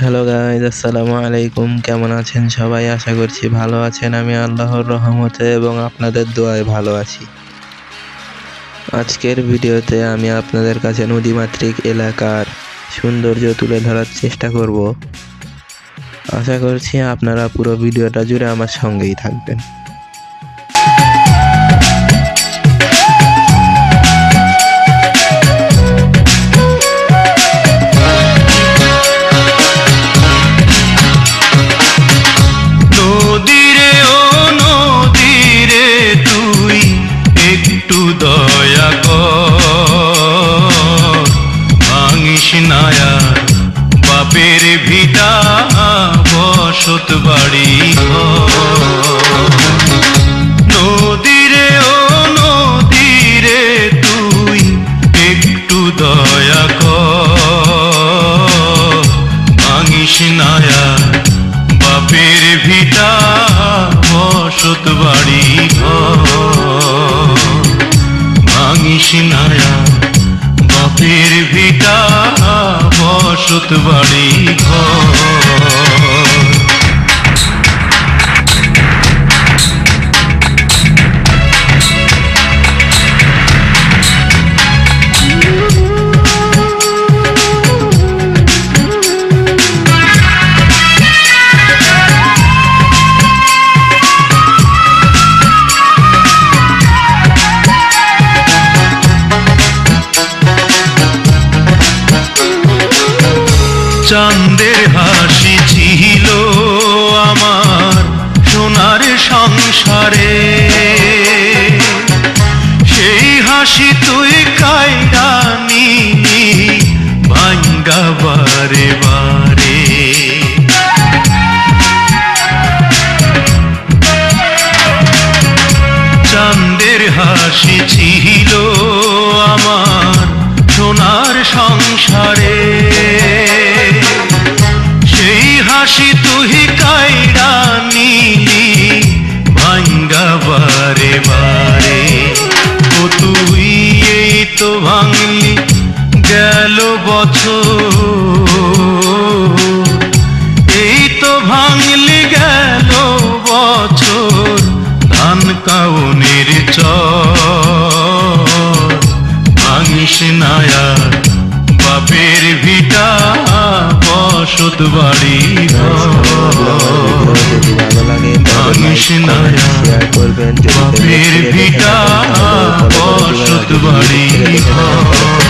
Hello guys আসসালামু আলাইকুম কেমন আছেন সবাই? আশা করছি ভালো আছেন। আমি আল্লাহর রহমতে এবং আপনাদের দোয়ায় ভালো আছি। আজকের ভিডিওতে আমি আপনাদের কাছে নদীমাতৃক এলাকার সৌন্দর্য তুলে ধরার চেষ্টা করব। আশা করছি আপনারা পুরো ভিডিওটা জুড়ে আমার সঙ্গেই থাকবেন। বাপের ভিটা বসত বাড়ি। নদীরে ও নদীরে তুই একটু দয়া কর ভাঙিস নায়ার বাপের ভিটা বসত বাড়ি ঘর ভাঙিস নায়া বসত বাড়ি ঘর। চাঁদের হাসি ছিল আমার সোনার সংসারে। সেই হাসি তুই কায়রা ভাঙ্গা বারে বারে। চাঁদের হাসি ছিল আমার সোনার সংসারে। হাসি তুই কাইড়া নিলি ভাঙ্গা বারে বারে। ও তুই এই তো ভাঙলি গেল বছর। বসত বাড়ি মানুষ যদি বাপের ভিটা বসত বাড়ি ঘর।